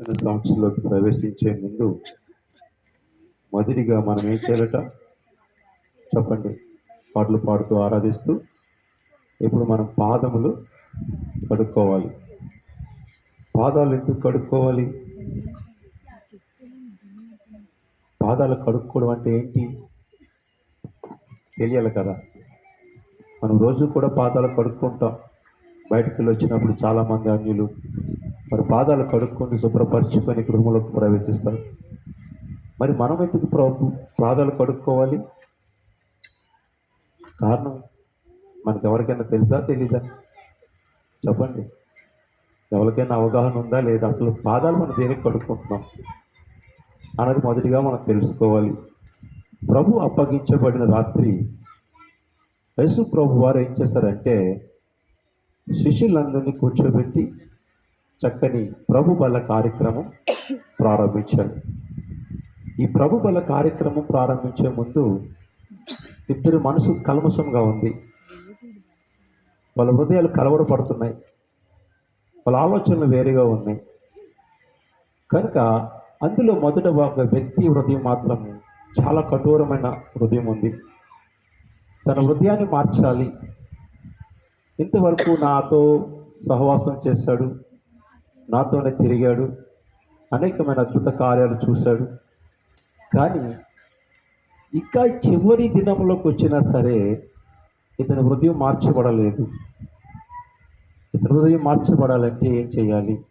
నూతన ప్రవేశించే ముందు మొదటిగా మనం ఏం చేయాలట? చెప్పండి. పాటలు పాడుతూ ఆరాధిస్తూ ఇప్పుడు మనం పాదములు కడుక్కోవాలి. పాదాలు ఎందుకు కడుక్కోవాలి? పాదాలు కడుక్కోవడం అంటే ఏంటి? తెలియాలి కదా. మనం రోజు కూడా పాదాలు కడుక్కుంటాం. బయటకు వెళ్ళి వచ్చినప్పుడు చాలామంది అన్యులు మరి పాదాలు కడుక్కొని శుభ్రపరచుకొని గృహంలోకి ప్రవేశిస్తారు. మరి మనం ఎందుకు ప్రభు పాదాలు కడుక్కోవాలి? కారణం మనకు ఎవరికైనా తెలుసా తెలీదా? చెప్పండి. ఎవరికైనా అవగాహన ఉందా లేదా? అసలు పాదాలు మనం దేనికి కడుక్కుంటున్నాం అన్నది మొదటిగా మనం తెలుసుకోవాలి. ప్రభు అప్పగించబడిన రాత్రి యేసు ప్రభు వారు ఏం చేశారంటే శిష్యులందరినీ కూర్చోబెట్టి చక్కని ప్రభుబల కార్యక్రమం ప్రారంభించాడు ఈ ప్రభుబల కార్యక్రమం ప్రారంభించే ముందు ఇద్దరు మనసు కలమసంగా ఉంది. వాళ్ళ హృదయాలు కలవరపడుతున్నాయి. వాళ్ళ ఆలోచనలు వేరుగా ఉన్నాయి. కనుక అందులో మొదట ఒక వ్యక్తి హృదయం మాత్రం చాలా కఠోరమైన హృదయం ఉంది. తన హృదయాన్ని మార్చాలి. ఇంతవరకు నాతో సహవాసం చేశాడు. నాతోనే తిరిగాడు. అనేకమైన అద్భుత కార్యాలు చూశాడు. కానీ ఇంకా చివరి దినంలోకి వచ్చినా సరే ఇతని హృదయం మార్చబడలేదు. ఇతని హృదయం మార్చబడాలంటే ఏం చేయాలి?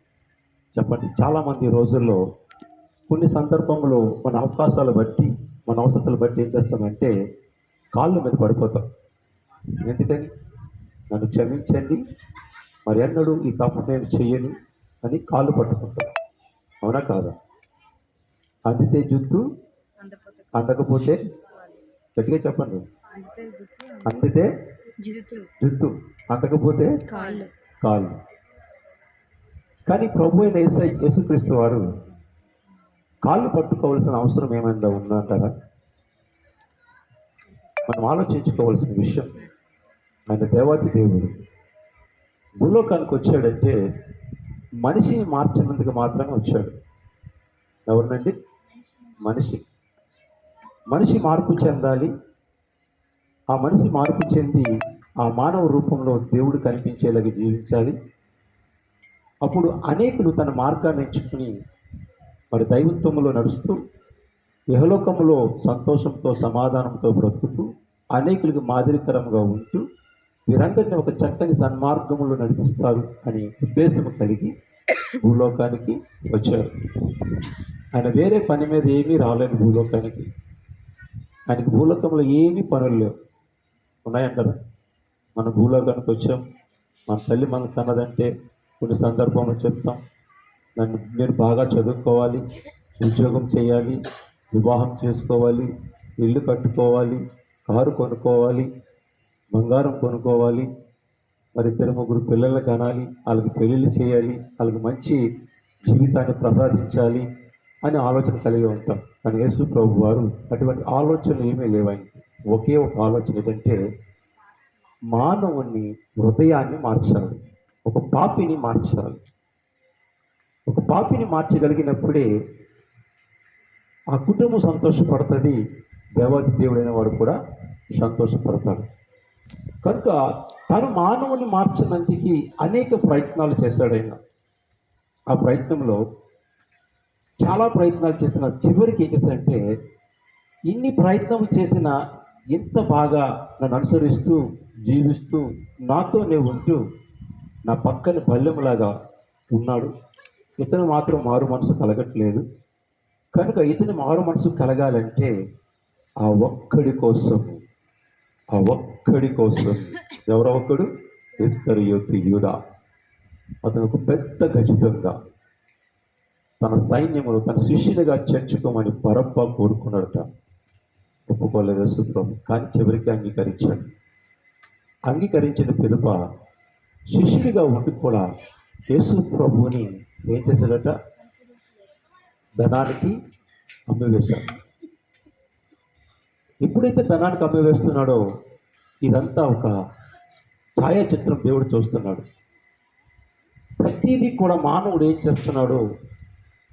చెప్పండి. చాలామంది రోజుల్లో కొన్ని సందర్భంలో మన అవకాశాలు బట్టి మన అవసరాలు బట్టి ఏం చేస్తామంటే కాళ్ళ మీద పడిపోతాం. ఎందుకని? నన్ను క్షమించండి. మరి ఎన్నడూ ఈ తప్పు నేను చెయ్యను అని కాళ్ళు పట్టుకుంటాం అవునా కాదా? అందితే జుత్తు అందకపోతే గట్టిగా చెప్పండి. అందితే జుత్తు అందకపోతే కాళ్ళు. కాళ్ళు. కానీ ప్రభు అయిన యేసై యేసుక్రీస్తు వారు కాళ్ళు పట్టుకోవాల్సిన అవసరం ఏమైనా ఉందంటారా? మనం ఆలోచించుకోవాల్సిన విషయం ఆయన దేవాతి దేవుడు. భూలోకానికి వచ్చాడంటే మనిషిని మార్చినందుకు మాత్రమే వచ్చాడు. ఎవరినండి? మనిషి. మనిషి మార్పు చెందాలి. ఆ మనిషి మార్పు చెంది ఆ మానవ రూపంలో దేవుడు కనిపించేలాగా జీవించాలి. అప్పుడు అనేకులు తన మార్గాన్ని ఎంచుకుని మరి దైవత్వంలో నడుస్తూ యహలోకంలో సంతోషంతో సమాధానంతో బ్రతుకుతూ అనేకులకు మాదిరికరంగా ఉంటూ వీరందరినీ ఒక చక్కని సన్మార్గంలో నడిపిస్తారు అని ఉద్దేశం కలిగి భూలోకానికి వచ్చారు. ఆయన వేరే పని మీద ఏమీ రాలేదు భూలోకానికి. ఆయనకి భూలోకంలో ఏమీ పనులు లేవు. ఉన్నాయంటారు? మన భూలోకానికి వచ్చాం. మన తల్లి మన కన్నదంటే కొన్ని సందర్భంలో చెప్తాం. నన్ను మీరు బాగా చదువుకోవాలి ఉద్యోగం చేయాలి వివాహం చేసుకోవాలి ఇల్లు కట్టుకోవాలి కారు కొనుక్కోవాలి బంగారం కొనుక్కోవాలి. మరి ఇద్దరు ముగ్గురు పిల్లలు కనాలి వాళ్ళకి పెళ్ళిళ్ళు చేయాలి వాళ్ళకి మంచి జీవితాన్ని ప్రసాదించాలి అని ఆలోచన కలిగి ఉంటాం. కానీ యేసు ప్రభు వారు అటువంటి ఆలోచనలు ఏమీ లేవు ఒకే ఒక ఆలోచన ఏంటంటే మానవుని హృదయాన్ని మార్చాలి. ఒక పాపిని మార్చాలి. ఒక పాపిని మార్చగలిగినప్పుడే ఆ కుటుంబం సంతోషపడుతుంది. దేవాది దేవుడైన వాడు కూడా సంతోషపడతాడు. కనుక తను మానవుని మార్చినందుకు అనేక ప్రయత్నాలు చేశాడు ఆయన. ఆ ప్రయత్నంలో చాలా ప్రయత్నాలు చేసిన చివరికి ఏం చేశాడంటే ఇన్ని ప్రయత్నం చేసిన ఇంత బాగా నన్ను అనుసరిస్తూ జీవిస్తూ నాతోనే ఉంటూ నా పక్కన పల్లెములాగా ఉన్నాడు. ఇతను మాత్రం మారు మనసు కలగట్లేదు. కనుక ఇతని మారు మనసు కలగాలంటే ఆ ఒక్కడి కోసం ఆ ఒక్కడి కోసం ఎవరో ఒక్కడు ఇస్కరియోతి యూద. అతను ఒక పెద్ద ఖచ్చితంగా తన సైన్యమును తన శిష్యునిగా చేర్చుకోమని పరప్ప కోరుకున్నాడట. ఒప్పుకోలేదు సుప్రభు? కానీ చివరికి అంగీకరించాడు. అంగీకరించిన పిదప శిష్యుడిగా ఉండి కూడా యేసు ప్రభువుని ఏం చేశాడట? ధనానికి అమ్మివేశాడు. ఎప్పుడైతే ధనానికి అమ్మవేస్తున్నాడో ఇదంతా ఒక ఛాయాచిత్రం దేవుడు చూస్తున్నాడు. ప్రతిదీ కూడా మానవుడు ఏం చేస్తున్నాడో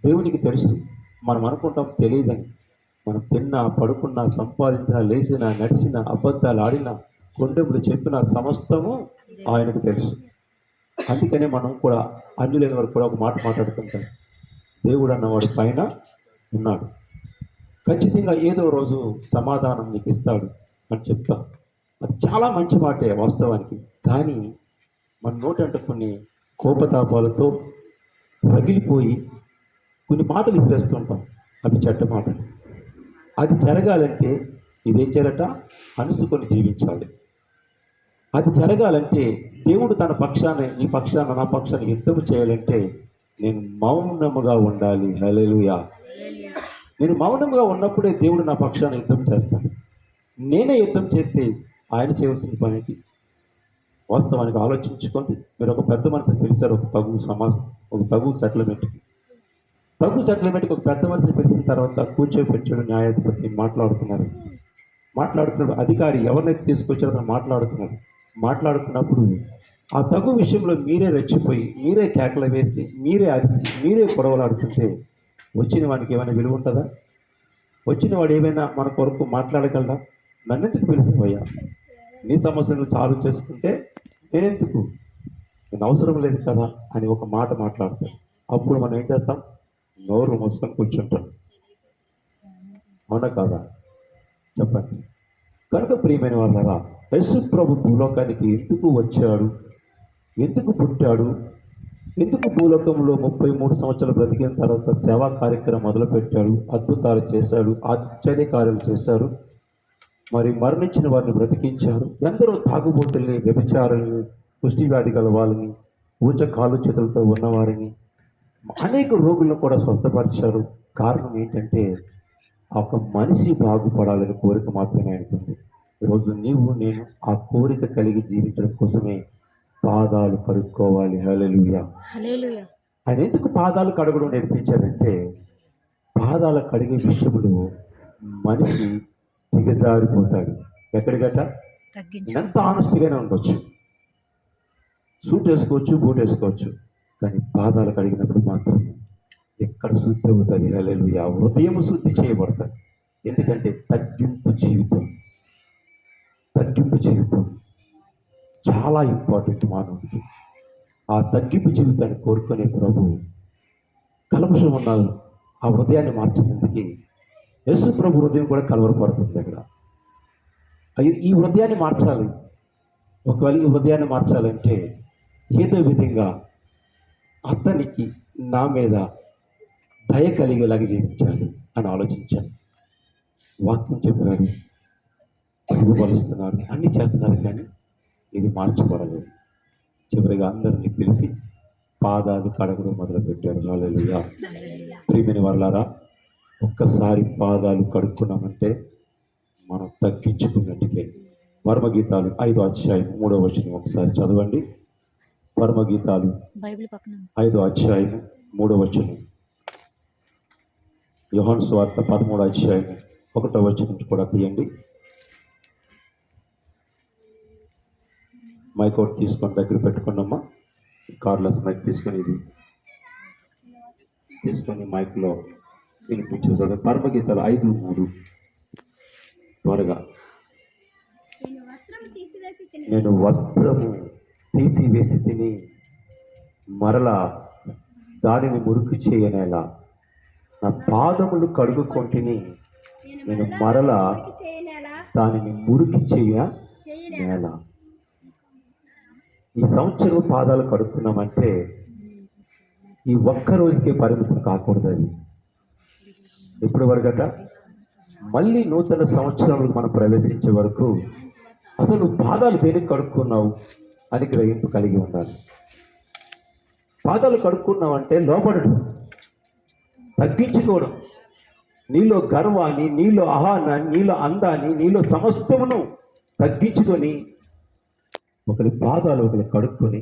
దేవునికి తెలుసు. మనం అనుకుంటాం తెలియదని. మనం తిన్నా పడుకున్నా సంపాదించినా లేచినా నడిచినా అబద్ధాలు ఆడినా కొండెములు చెప్పిన సమస్తము ఆయనకు తెలుసు. అందుకనే మనం కూడా అన్ని లేని కూడా ఒక మాట మాట్లాడుతుంటాం దేవుడు అన్నవాడు పైన ఉన్నాడు. ఖచ్చితంగా ఏదో రోజు సమాధానం నీకు ఇస్తాడు అని చెప్తాం. అది చాలా మంచి మాటే వాస్తవానికి. కానీ మన నోటంట కొన్ని కోపతాపాలతో రగిలిపోయి కొన్ని మాటలు ఇసిరేస్తుంటాం. అవి చెడ్డ మాటలు. అది జరగాలంటే ఇదేం చేయాలట? అనుసుకొని జీవించాలి. అది జరగాలంటే దేవుడు తన పక్షాన నీ పక్షాన నా పక్షాన యుద్ధం చేయాలంటే నేను మౌనముగా ఉండాలి. హలెలుయా నేను మౌనంగా ఉన్నప్పుడే దేవుడు నా పక్షాన యుద్ధం చేస్తాడు. నేనే యుద్ధం చేస్తే ఆయన చేయవలసిన పనికి వాస్తవానికి ఆలోచించుకోండి. మీరు ఒక పెద్ద మనిషిని పిలిచారు ఒక తగు సమాజం ఒక తగు సెటిల్మెంట్కి తగు సెటిల్మెంట్కి ఒక పెద్ద మనిషిని పిలిచిన తర్వాత కూర్చోబెట్టాడు న్యాయాధిపతి మాట్లాడుతున్నారు మాట్లాడుతున్నప్పుడు అధికారి ఎవరినైతే తీసుకొచ్చారో అతను మాట్లాడుతున్నారు మాట్లాడుతున్నప్పుడు ఆ తగు విషయంలో మీరే రెచ్చిపోయి మీరే కేకలు వేసి మీరే అరిసి మీరే పొడవలాడుతుంటే వచ్చిన వాడికి ఏమైనా విలువ ఉంటుందా? వచ్చిన వాడు ఏమైనా మన కొరకు మాట్లాడగలరా నన్నెందుకు పిలిచినవయ్యా నీ సమస్యను చాలు చేసుకుంటే నేనెందుకు? నేను అవసరం లేదు కదా అని ఒక మాట మాట్లాడతాను అప్పుడు మనం ఏం చేస్తాం? నోరు మూసుకొని కూర్చుంటాం. అవునా కాదా? చెప్పండి. కనుక ప్రియమైన వాళ్ళరా యశు ప్రభు భూలోకానికి ఎందుకు వచ్చాడు? ఎందుకు పుట్టాడు? ఎందుకు భూలోకంలో ముప్పై మూడు సంవత్సరాలు బ్రతికిన తర్వాత సేవా కార్యక్రమం మొదలుపెట్టాడు అద్భుతాలు చేశాడు ఆశ్చర్య కార్యాలు చేశారు మరి మరణించిన వారిని బ్రతికించారు ఎందరో తాగుబోతుల్ని వ్యభిచారుల్ని పుష్టి వ్యాధి గల వాళ్ళని ఊచ కాలు చేతులతో ఉన్నవారిని అనేక రోగులను కూడా స్వస్థపరిచారు. కారణం ఏంటంటే ఒక మనిషి బాగుపడాలని కోరిక మాత్రమే ఉంటుంది. ఈరోజు నీవు నేను ఆ కోరిక కలిగి జీవించడం కోసమే పాదాలు కడుక్కోవాలి. హలేలుయ ఆయన ఎందుకు పాదాలు కడగడం నేర్పించారంటే పాదాలు కడిగే విషయంలో మనిషి దిగజారిపోతాడు. ఎక్కడికట ఎంత ఆనెస్ట్గానే ఉండొచ్చు. సూట్ వేసుకోవచ్చు బూట్ వేసుకోవచ్చు కానీ పాదాలు కడిగినప్పుడు మాత్రం ఎక్కడ శుద్ధి అవుతుంది? హల్లెలూయా. హృదయం శుద్ధి చేయబడతాయి ఎందుకంటే తగ్గింపు జీవితం. తగ్గింపు జీవితం. చాలా ఇంపార్టెంట్ మానవుడికి. ఆ తగ్గింపు జీవితాన్ని కోరుకునే ప్రభు కలపశం ఉన్నారు ఆ హృదయాన్ని మార్చినందుకు యశు ప్రభు హృదయం కూడా కలవరపడుతుంది అక్కడ. అయ్యో ఈ హృదయాన్ని మార్చాలి. ఒకవేళ ఈ హృదయాన్ని మార్చాలంటే ఏదో విధంగా అతనికి నా మీద దయ కలిగేలాగా జీవించాలి అని ఆలోచించాను వాక్యం చెప్పారు. పలుస్తున్నారు అన్నీ చేస్తున్నారు కానీ ఇది మార్చబడలేదు చివరిగా అందరినీ పిలిచి పాదాలు కడగడం మొదలుపెట్టారు. హాలేలుగా ప్రియమైన వాళ్ళారా ఒక్కసారి పాదాలు కడుక్కున్నామంటే మనం తగ్గించుకున్నట్టుకే. పరమగీతాలు ఐదో అధ్యాయం మూడో వచనం ఒకసారి చదవండి. ఉంది. ఐదో అధ్యాయం మూడో వచనం. యోహాను స్వార్థ పదమూడో అధ్యాయం ఒకటో వచనం నుంచి కూడా తీయండి. మైక్ ఒకటి తీసుకొని దగ్గర పెట్టుకున్నామ్మా కార్లెస్ మైక్ తీసుకొని ఇది తీసుకొని మైక్లో వినిపించే చదువు పరమగీతాలు ఐదు మూడు. త్వరగా. నేను వస్త్రము తీసివేసి తిని మరలా దానిని మురికి చేయనేలా నా పాదములు కడుగుకొంటిని నేను మరలా దానిని మురికి చేయ నేల ఈ సంవత్సరం పాదాలు కడుక్కున్నామంటే ఈ ఒక్క రోజుకే పరిమితం కాకూడదు అది. ఎప్పుడు వరకట మళ్ళీ నూతన సంవత్సరంలో మనం ప్రవేశించే వరకు అసలు పాదాలు దేనికి కడుక్కున్నావు? అని గ్రహింపు కలిగి ఉండాలి. పాదాలు కడుక్కున్నామంటే లోపడడం తగ్గించుకోవడం. నీలో గర్వాన్ని నీలో అహాన్ని నీలో అందాన్ని నీలో సమస్తమును తగ్గించుకొని ఒకరి పాదాలు ఒకరు కడుక్కొని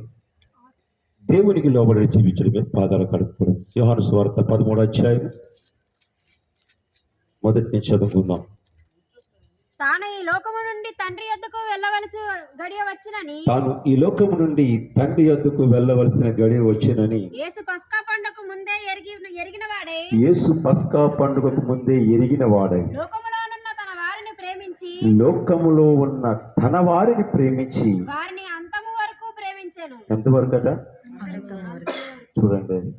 దేవునికి లోబడి జీవించడమే పాదాలు కడుక్కోవడం యోహాను స్వార్థ పదమూడు అధ్యాయం మొదటి నుంచి చదువుకుందాం. తాను ఈ లోకము నుండి తండ్రి యొద్దకు వెళ్ళవలసి గడియ వచ్చినని తాను ఈ లోకము నుండి తండ్రి యొద్దకు వెళ్ళవలసిన గడియ వచ్చినని యేసు పస్కా పండుగకు ముందే ఎరిగి ఎరిగిన వాడే. యేసు పస్కా పండుగకు ముందే ఎరిగిన వాడై. లోకములోనున్న తన వారిని ప్రేమించి లోకములో ఉన్న తన వారిని ప్రేమించి వారిని ప్రేమించెను ఎంతవరకట? చూడండి.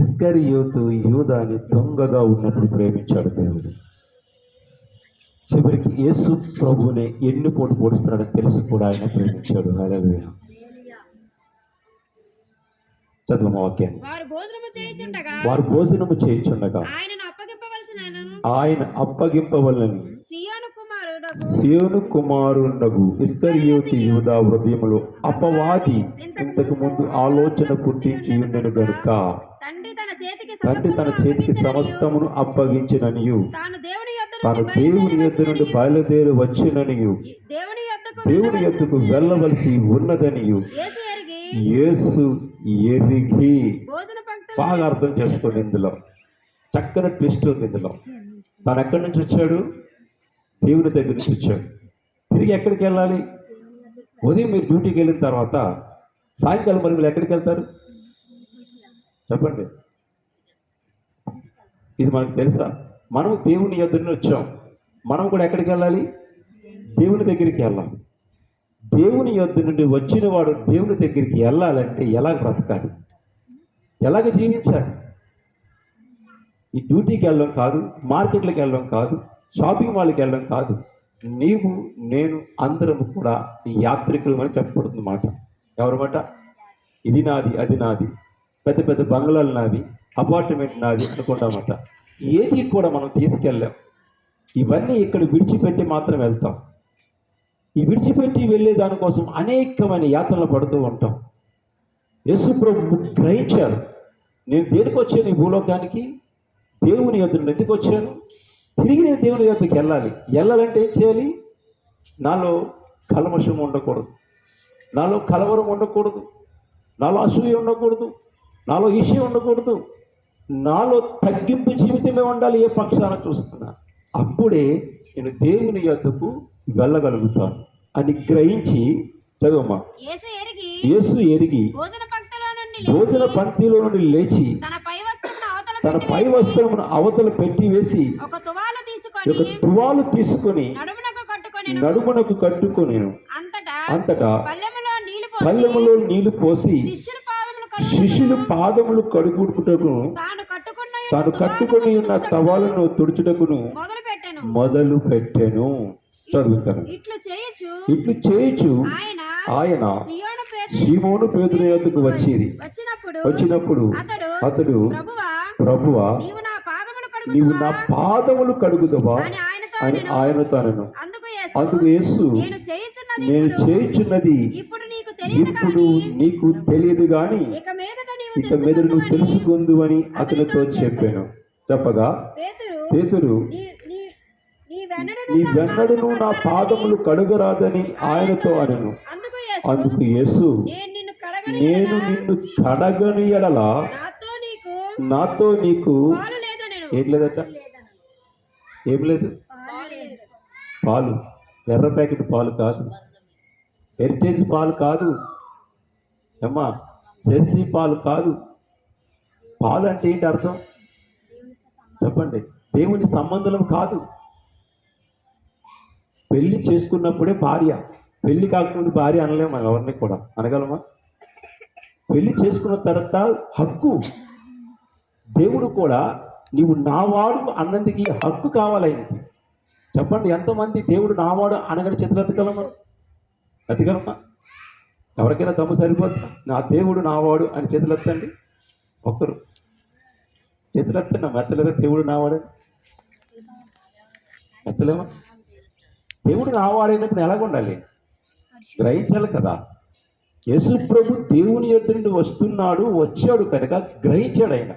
ఇస్కరియోతు యూదాని దొంగగా ఉన్నప్పుడు ప్రేమించాడు దేవుడు. చివరికి యేసు ప్రభువుని ఎన్ని పోటు పొడుస్తున్నాడని తెలిసి కూడా ఆయన ప్రేమించాడు. హల్లెలూయా. చదువు వాక్యాన్ని. వారు భోజనము చేయుచుండగా ఆయన అప్పగింపవలని కుమారుడు సియోను కుమారుండగు ఇస్కరియోతి యూదా హృదయములో అపవాది ఇంతకు ముందు ఆలోచన పుట్టించి ఉండెను గనుక. తండ్రి తన చేతికి సమస్తమును అప్పగించిననియు, తాను దేవుని యొద్ద నుండి బయలుదేరి వచ్చిననియు. దేవుని యొద్దకు వెళ్ళవలసి ఉన్నదనియు. యేసు ఎరిగి బాగా అర్థం చేసుకోండి ఇందులో. చక్కని ట్విస్ట్ ఉంది ఇందులో. తను ఎక్కడి నుంచి వచ్చాడు? దేవుని దగ్గర నుంచి వచ్చాం తిరిగి ఎక్కడికి వెళ్ళాలి? ఉదయం మీరు డ్యూటీకి వెళ్ళిన తర్వాత సాయంకాలం మరి మీరు ఎక్కడికి వెళ్తారు? చెప్పండి. ఇది మనకు తెలుసా? మనం దేవుని ఎదురుని వచ్చాం. మనం కూడా ఎక్కడికి వెళ్ళాలి? దేవుని దగ్గరికి వెళ్ళాలి. దేవుని యొద్ద నుండి వచ్చిన వాడు దేవుని దగ్గరికి వెళ్ళాలంటే ఎలా బ్రతకాలి? ఎలాగ జీవించాలి? ఈ డ్యూటీకి వెళ్ళడం కాదు మార్కెట్లకు వెళ్ళడం కాదు షాపింగ్ మాల్కి వెళ్ళడం కాదు. నీవు నేను అందరం కూడా ఈ యాత్రికులు అని చెప్పబడుతుంది మాట. ఎవరమాట? ఇది నాది అది నాది. పెద్ద పెద్ద బంగ్లాలు నాది అపార్ట్మెంట్ నాది అనుకుంటామట ఏది కూడా మనం తీసుకెళ్ళాం ఇవన్నీ ఇక్కడ విడిచిపెట్టి మాత్రం వెళ్తాం. ఈ విడిచిపెట్టి వెళ్ళే దానికోసం అనేకమైన యాత్రలు పడుతూ ఉంటాం. యేసు ప్రభు గ్రహించారు. నేను దేనికి వచ్చాను ఈ భూలోకానికి? దేవుని ఎదురు ఎందుకు వచ్చాను తిరిగి నేను దేవుని యొద్దకు వెళ్ళాలి. వెళ్ళాలంటే ఏం చేయాలి? నాలో కల్మషం ఉండకూడదు. నాలో కలవరం ఉండకూడదు. నాలో అసూయ ఉండకూడదు. నాలో ఈశ్యం ఉండకూడదు. నాలో తగ్గింపు జీవితమే ఉండాలి ఏ పక్షాన చూస్తున్నా. అప్పుడే నేను దేవుని యొద్దకు వెళ్ళగలుగుతాను. అని గ్రహించి చదువమ్మా యేసు ఎరిగి భోజన పంక్తిలో నుండి లేచి తన పై వస్త్రమును అవతల తన పెట్టి పై వస్త్రమును అవతల పెట్టి వేసి ఒక తువాలు తీసుకొని నడుమునకు కట్టుకొని అంతటా పల్లెములో నీళ్ళు పోసి శిష్యుల పాదములు కడుగు శిష్యులు పాదములు కడుగుటకు తాను కట్టుకొని ఉన్న తవాలను తుడుచుటకును మొదలు పెట్టెను. చదువుతాను. ఇట్లు చేయొచ్చు ఆయన సీమోను పేదల యొద్దకు వచ్చేది వచ్చినప్పుడు అతడు ప్రభువా నీవు నా పాదములు కడుగుదవా అని ఆయనతో అని నేను ఆయనతో అనను అందుకు యేసు నేను చేయుచున్నది నేను ఇప్పుడు. నీకు తెలియదు గాని ఇక మీద నువ్వు తెలుసుకుందు అని అతనితో చెప్పాను. చెప్పగా పేతురు నీ వెన్నడను నీ పాదములు కడుగరాదని ఆయనతో అనను. అందుకు యేసు నేను నిన్ను కడగని ఎడల నాతో నీకు ఏం లేదట? ఏం లేదు? పాలు. ఎర్ర ప్యాకెట్ పాలు కాదు. హెరిటేజ్ పాలు కాదు. అమ్మా జెర్సీ పాలు కాదు. పాలు అంటే ఏంటి అర్థం? చెప్పండి. దేవుని సంబంధం కాదు. పెళ్ళి చేసుకున్నప్పుడే భార్య. పెళ్ళి కాకముందు భార్య అనలేము మనం ఎవరిని కూడా. అనగలమా? పెళ్ళి చేసుకున్న తర్వాత హక్కు. దేవుడు కూడా నీవు నావాడు అన్నందుకు ఈ హక్కు కావాలైంది చెప్పండి ఎంతమంది దేవుడు నావాడు అనగని చేతులు ఎత్తగలమా ఎత్తగలమా ఎవరికైనా దమ్ము సరిపోతుందా నా దేవుడు నావాడు అని చేతులు ఎత్తండి ఒక్కరు. చేతులు ఎత్తండి ఎత్తలేదా దేవుడు నావాడు? ఎత్తలేమా దేవుడు నావాడైనప్పుడు ఎలాగ ఉండాలి? గ్రహించాలి కదా. యేసు ప్రభు దేవుని యొద్ద వస్తున్నాడు వచ్చాడు కనుక గ్రహించాడు ఆయన.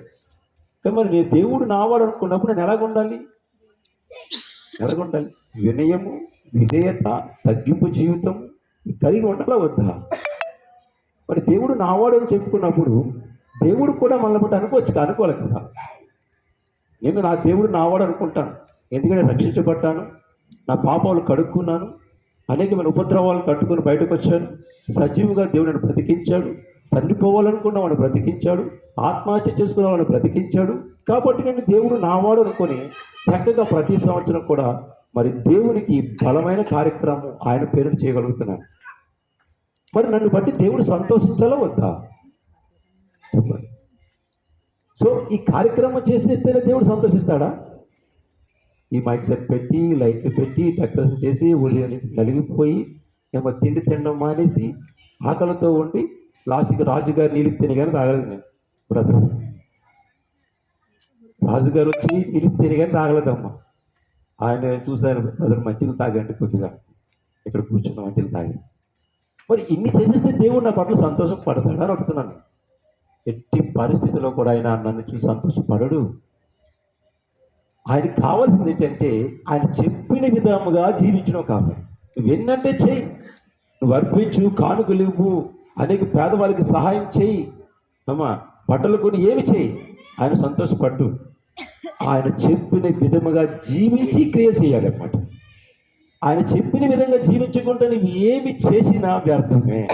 కానీ మరి నేను దేవుడు నావాడు అనుకున్నప్పుడు నేను ఎలాగుండాలి? ఎలాగుండాలి? వినయము విధేయత తగ్గింపు జీవితం కలిగి ఉండాలా వద్దా? మరి దేవుడు నావాడు అని చెప్పుకున్నప్పుడు దేవుడు కూడా మనల్ని బట్టి అనుకోవచ్చు కదా, అనుకోవాలి కదా. నేను నా దేవుడు నావాడు అనుకుంటాను. ఎందుకంటే రక్షించబడ్డాను నా పాపాలు కడుక్కున్నాను అనేకమైన ఉపద్రవాలను కట్టుకుని బయటకు వచ్చాను. సజీవుగా దేవుడు నన్ను బ్రతికించాడు. చనిపోవాలనుకున్న వాడిని బ్రతికించాడు ఆత్మహత్య చేసుకున్న వాడిని బ్రతికించాడు. కాబట్టి నేను దేవుడు నావాడు అనుకొని చక్కగా ప్రతి సంవత్సరం కూడా మరి దేవునికి బలమైన కార్యక్రమం ఆయన పేరును చేయగలుగుతున్నాను. మరి నన్ను బట్టి దేవుడు సంతోషించాలా వద్దా? చెప్పండి. సో ఈ కార్యక్రమం చేసేస్తేనే దేవుడు సంతోషిస్తాడా? ఈ మైక్ సెట్ పెట్టి లైట్లు పెట్టి డెకరేషన్ చేసి ఉదయం నలిగిపోయి ఏమో తిండి తినడం మానేసి ఆకలితో ఉండి లాస్ట్కి రాజుగారు నీళ్ళు తిని కానీ తాగలేదు నేను బ్రదర్. రాజుగారు వచ్చి నీళ్ళు తిని కానీ తాగలేదమ్మా. ఆయన చూశారు బ్రదర్ మంచిగా తాగండి కొద్దిగా. ఇక్కడ కూర్చున్న మంచిలు తాగి మరి ఇన్ని చేసేస్తే దేవుడు నా పట్ల సంతోషం పడతాడు? అని అడుగుతున్నాను. ఎట్టి పరిస్థితిలో కూడా ఆయన నన్ను చూసి సంతోషపడడు. ఆయనకి కావాల్సింది ఏంటంటే ఆయన చెప్పిన విధముగా జీవించడం కాదు నువ్వు ఎన్నంటే చెయ్యి. నువ్వు అర్పించు కానుకలు అనేక పేదవాళ్ళకి సహాయం చేయి. అమ్మా బట్టలు కొని ఏమి చేయి? ఆయన సంతోషపడ్డు. ఆయన చెప్పిన విధముగా జీవించి క్రియలు చేయాలి అన్నమాట ఆయన చెప్పిన విధంగా జీవించకుండా నువ్వు ఏమి చేసినా వ్యర్థమే.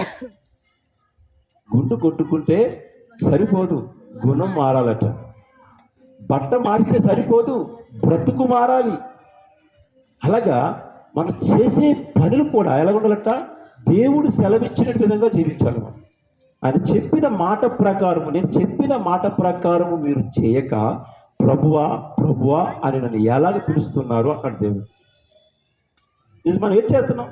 గుండు కొట్టుకుంటే సరిపోదు గుణం మారాలట. బట్ట మారితే సరిపోదు బ్రతుకు మారాలి. అలాగా మనం చేసే పనులు కూడా ఎలా ఉండాలట దేవుడు సెలవిచ్చిన విధంగా జీవించాలి మనం. ఆయన చెప్పిన మాట ప్రకారము నేను చెప్పిన మాట ప్రకారము మీరు చేయక ప్రభువా ప్రభువా అని నన్ను ఎలాగ పిలుస్తున్నారు అన్నాడు దేవుడు. ఇది మనం ఏం చేస్తున్నాం?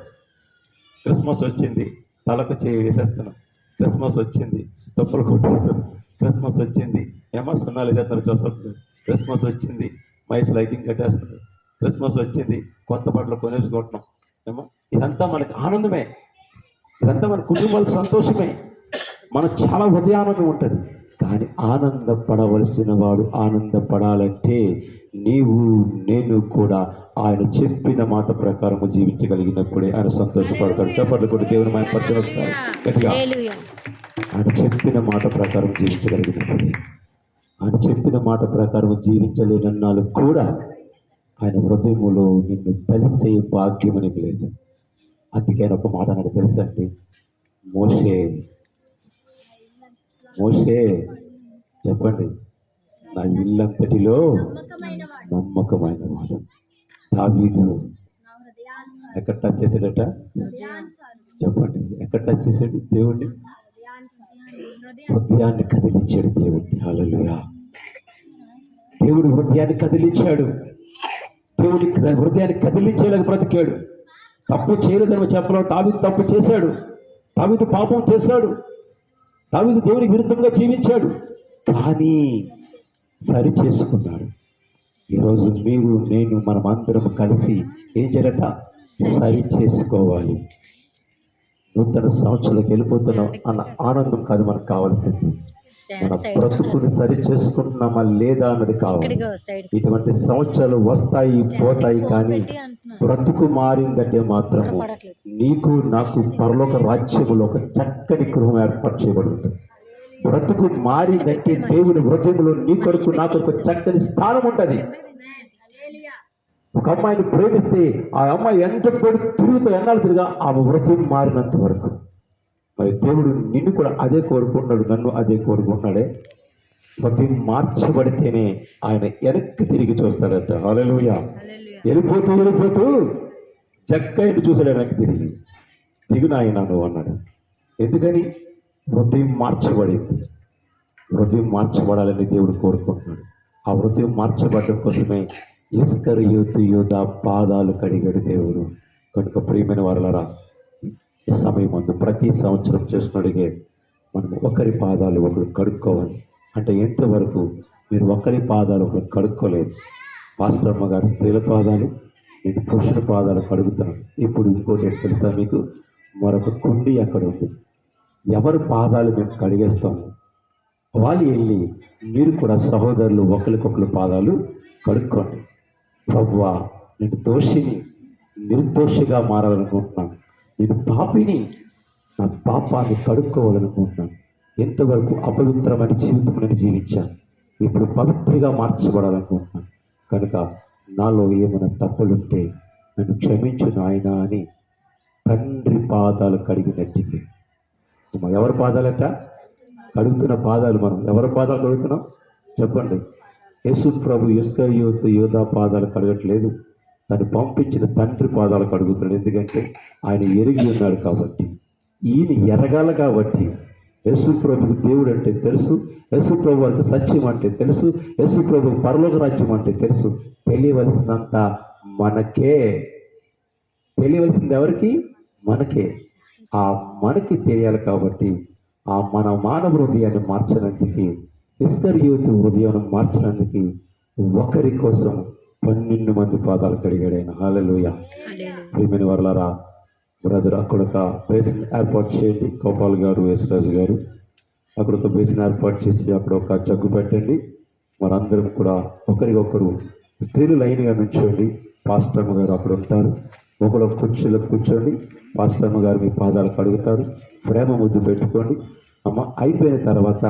క్రిస్మస్ వచ్చింది తలకు చేయి వేసేస్తున్నాం. క్రిస్మస్ వచ్చింది తప్పులు కొట్టేస్తున్నాం. క్రిస్మస్ వచ్చింది ఏమో సున్నాలు చేస్తున్నారు జోసఫ్ క్రిస్మస్ వచ్చింది మైస్ లైటింగ్ కట్టేస్తుంది క్రిస్మస్ వచ్చింది కొత్త బట్టలు కొనేసుకుంటున్నాం. ఏమో ఇదంతా మనకి ఆనందమే. ఇదంతా మన కుటుంబాలకు సంతోషమే. మనకు చాలా హృదయానందం ఉంటుంది. కానీ ఆనందపడవలసిన వాడు ఆనందపడాలంటే నీవు నేను కూడా ఆయన చెప్పిన మాట ప్రకారం జీవించగలిగినప్పుడే ఆయన సంతోషపడతాడు. చెప్పట్లు కూడా దేవుని మన పరిచయం గట్టిగా. ఆయన చెప్పిన మాట ప్రకారం జీవించగలిగినప్పుడు. ఆయన చెప్పిన మాట ప్రకారం జీవించలేనన్నాళ్ళు కూడా ఆయన హృదయములో నిన్ను కలిసే భాగ్యం నీకు లేదు. అందుకే ఆయన ఒక మాట నాకు తెలుసండి మోషే మోషే చెప్పండి. నా ఇల్లంతటిలో నమ్మకమైన వాడు దావీదు ఎక్కడ టచ్ చేశాడట? చెప్పండి. ఎక్కడ టచ్ చేశాడు దేవుణ్ణి? హృదయాన్ని కదిలించాడు దేవుడిని హల్లెలూయా. దేవుడు హృదయాన్ని కదిలించాడు. దేవుడి హృదయాన్ని కదిలించేలాగా బ్రతికాడు. తప్పు చేయలేదని చెప్పడం తావిదు తప్పు చేశాడు. తావిదు పాపం చేశాడు. తావిదు దేవునికి విరుద్ధంగా జీవించాడు. కానీ సరి చేసుకున్నాడు ఈరోజు మీరు నేను మనం అందరం కలిసి ఏం చేయాలట సరి చేసుకోవాలి. నూతన సంవత్సరాలకు వెళ్ళిపోతున్నాం అన్న ఆనందం కాదు మనకు కావాల్సింది. మన బ్రతుకుని సరి చేసుకుంటున్నామా లేదా అన్నది కావాలి. ఇటువంటి సంవత్సరాలు వస్తాయి పోతాయి కానీ బ్రతుకు మారిందంటే మాత్రము నీకు నాకు పరలోక రాజ్యములో ఒక చక్కని గృహం ఏర్పాటు చేయబడి ఉంటుంది బ్రతుకు మారిందంటే దేవుని హృదయంలో నీ కొడుకు నాకు ఒక చక్కని స్థానం ఉంటుంది. ఒక అమ్మాయిని ప్రేమిస్తే ఆ అమ్మాయి ఎంత పొడి తిరుగుతూ ఎన్నాళ్ళు తిరిగా ఆమె హృదయం మారినంత వరకు. మరి దేవుడు నిన్ను కూడా అదే కోరుకుంటున్నాడు నన్ను అదే కోరుకుంటున్నాడే. హృదయం మార్చబడితేనే ఆయన వెనక్కి తిరిగి చూస్తాడట. హల్లెలూయా. వెళ్ళిపోతూ వెళ్ళిపోతూ జక్కయ్యను చూశాడు వెనక్కి తిరిగి దిగు నాయన నువ్వు అన్నాడు. ఎందుకని? హృదయం మార్చబడింది. హృదయం మార్చబడాలని దేవుడు కోరుకుంటున్నాడు. ఆ హృదయం మార్చబడడం కోసమే ఇస్తరు యూత్ యూత పాదాలు కడిగాడు దేవుడు. కనుక ప్రియమైన వారలరా ఈ సమయం అందు ప్రతి సంవత్సరం చేస్తున్నడిగే మనం ఒకరి పాదాలు ఒకరు కడుక్కోవాలి. అంటే ఎంతవరకు మీరు ఒకరి పాదాలు ఒకరు కడుక్కోలేదు. పాస్టర్మ గారు స్త్రీల పాదాలు నేను పురుషుల పాదాలు కడుగుతాను ఇప్పుడు ఇంకోటి తెలుసా మీకు? మరొక కుండి అక్కడ ఉంది. ఎవరి పాదాలు మేము కడిగేస్తాము? వాళ్ళు వెళ్ళి మీరు కూడా సహోదరులు ఒకరికొకరు పాదాలు కడుక్కోండి. ప్రవ్వా నేను దోషిని నిర్దోషిగా మారాలనుకుంటున్నాను. నేను పాపిని నా పాపాన్ని కడుక్కోవాలనుకుంటున్నాను. ఎంతవరకు అపవిత్రమైన జీవితం నేను జీవించాను. ఇప్పుడు పవిత్రగా మార్చబడాలనుకుంటున్నాను. కనుక నాలో ఏమైనా తప్పులుంటే నన్ను క్షమించు నాయన అని తండ్రి పాదాలు కడిగినట్టుకి మరి ఎవరి పాదాలట? కడుగుతున్న పాదాలు మనం. ఎవరి పాదాలు కడుగుతున్నాం? చెప్పండి. యేసు ప్రభు యుస్కరియోతు యోధా పాదాలు కడగట్లేదు. తను పంపించిన తండ్రి పాదాలు కడుగుతున్నాడు. ఎందుకంటే ఆయన ఎరిగి ఉన్నాడు కాబట్టి. ఈయన ఎరగాల కాబట్టి. యేసు ప్రభుకు దేవుడు అంటే తెలుసు యేసు ప్రభు వారికి సత్యం అంటే తెలుసు యేసు ప్రభు పరలోక రాజ్యం అంటే తెలుసు. తెలియవలసినంత మనకే. తెలియవలసింది ఎవరికి? మనకే. ఆ మనకి తెలియాలి కాబట్టి ఆ మన మానవ హృదయాన్ని మార్చడానికి ఇస్తర్ యూత్ హృదయాన్ని మార్చడానికి ఒకరి కోసం పన్నెండు మంది పాదాలు కడిగాడు ఆయన. హాలెలూయ. ప్రియమైన వర్లారా బ్రదర్ అక్కడ ఒక బేసిన్ ఏర్పాటు చేయండి. గోపాల్ గారు యేసురాజు గారు. అక్కడ ఒక బేసిన్ ఏర్పాటు చేసి అక్కడ ఒక జగ్గు పెట్టండి. మనందరం కూడా ఒకరికొకరు స్త్రీలు లైన్గా నుంచోండి. పాస్టర్మ గారు అక్కడ ఉంటారు. ఒకరు కుర్చీలో కూర్చోండి. పాస్టర్మ గారు మీ పాదాలు కడుగుతారు. ప్రేమ ముద్దు పెట్టుకోండి. అమ్మ అయిపోయిన తర్వాత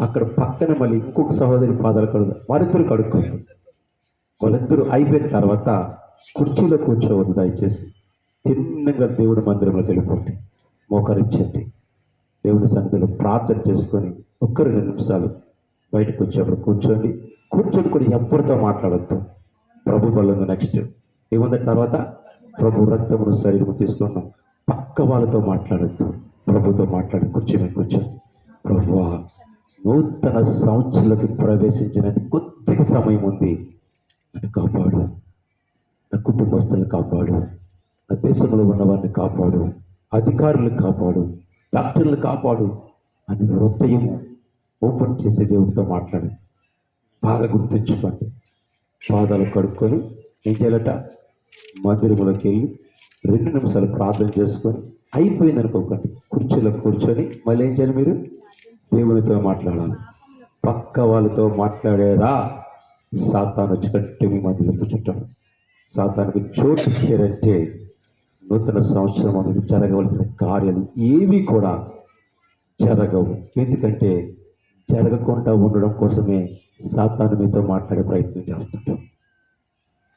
అక్కడ పక్కన మళ్ళీ ఇంకొక సహోదరి పాదాలు కడుగు వారిద్దరు కడుక్కోండి. వాళ్ళిద్దరూ అయిపోయిన తర్వాత కుర్చీలో కూర్చోవద్దు దయచేసి. తిన్నంగా దేవుడి మందిరంలోకి వెళ్ళిపోండి. మోకరించండి. దేవుని సంఖ్యలో ప్రార్థన చేసుకొని ఒక్క రెండు నిమిషాలు బయటకు వచ్చేప్పుడు కూర్చోండి. కూర్చొని కూడా ఎవరితో మాట్లాడద్దు. ప్రభు వల్ల నెక్స్ట్ ఏముంది? తర్వాత ప్రభు రక్తమును శరీరము తీసుకున్నాం పక్క వాళ్ళతో మాట్లాడద్దు. ప్రభుతో మాట్లాడి కూర్చొని కూర్చొని ప్రభు నూతన సంవత్సరంలోకి ప్రవేశించిన కొద్దిగా సమయం ఉంది. నన్ను కాపాడు. నా కుటుంబస్తులను కాపాడు. దేశంలో ఉన్నవారిని కాపాడు అధికారులను కాపాడు డాక్టర్లు కాపాడు అని హృదయం ఓపెన్ చేసే దేవుడితో మాట్లాడు. బాగా గుర్తుంచుకోండి. పాదాలు కడుక్కొని ఏం చేయాలట మందిరంలోకి వెళ్ళి రెండు నిమిషాలు ప్రార్థన చేసుకొని అయిపోయింది అనుకోకండి. కుర్చీలో కూర్చొని మళ్ళీ ఏం చేయాలి మీరు? దేవునితో మాట్లాడాలి. పక్క వాళ్ళతో మాట్లాడేదా? సాతాను వచ్చి కట్టి మీ మధ్యలో కూర్చుంటాడు. సాతానికి చోటు ఇచ్చారంటే నూతన సంవత్సరం అందుకు జరగవలసిన కార్యాలు ఏవి కూడా జరగవు. ఎందుకంటే జరగకుండా ఉండడం కోసమే సాతాను మీతో మాట్లాడే ప్రయత్నం చేస్తుంటాం.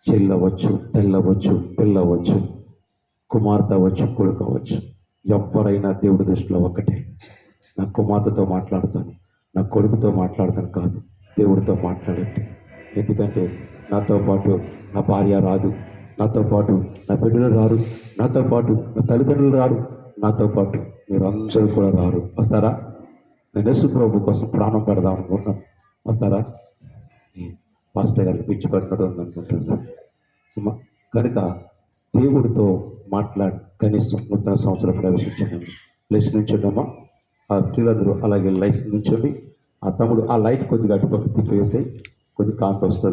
చెల్లవచ్చు తెల్లవచ్చు పిల్లవచ్చు కుమార్తె అవ్వచ్చు కొడుకు అవ్వచ్చు ఎవరైనా దేవుడి దృష్టిలో ఒకటే నా కుమార్తెతో మాట్లాడతాను నా కొడుకుతో మాట్లాడతాను కాదు దేవుడితో మాట్లాడండి. ఎందుకంటే నాతో పాటు నా భార్య రాదు. నాతో పాటు నా బిడ్డలు రారు. నాతో పాటు నా తల్లిదండ్రులు రారు. నాతో పాటు మీరు అందరూ కూడా రారు. వస్తారా? నేను యేసు ప్రభు కోసం ప్రాణం పెడదాం అనుకుంటున్నాం వస్తారా? ఈ పాస్టర్ గారికి పిచ్చి పడినట్టు అనుకుంటున్నాను కనుక దేవుడితో మాట్లాడి కనీసం నూతన సంవత్సరం ప్రవేశించండి. లేచి నుంచుండమ్మా ఆ స్త్రీలందరూ అలాగే లైట్ నుంచోండి ఆ తమ్ముడు ఆ లైట్ కొద్దిగా అటుపక్క తిప్పి వేసి కొద్ది కాంతి వస్తుంది.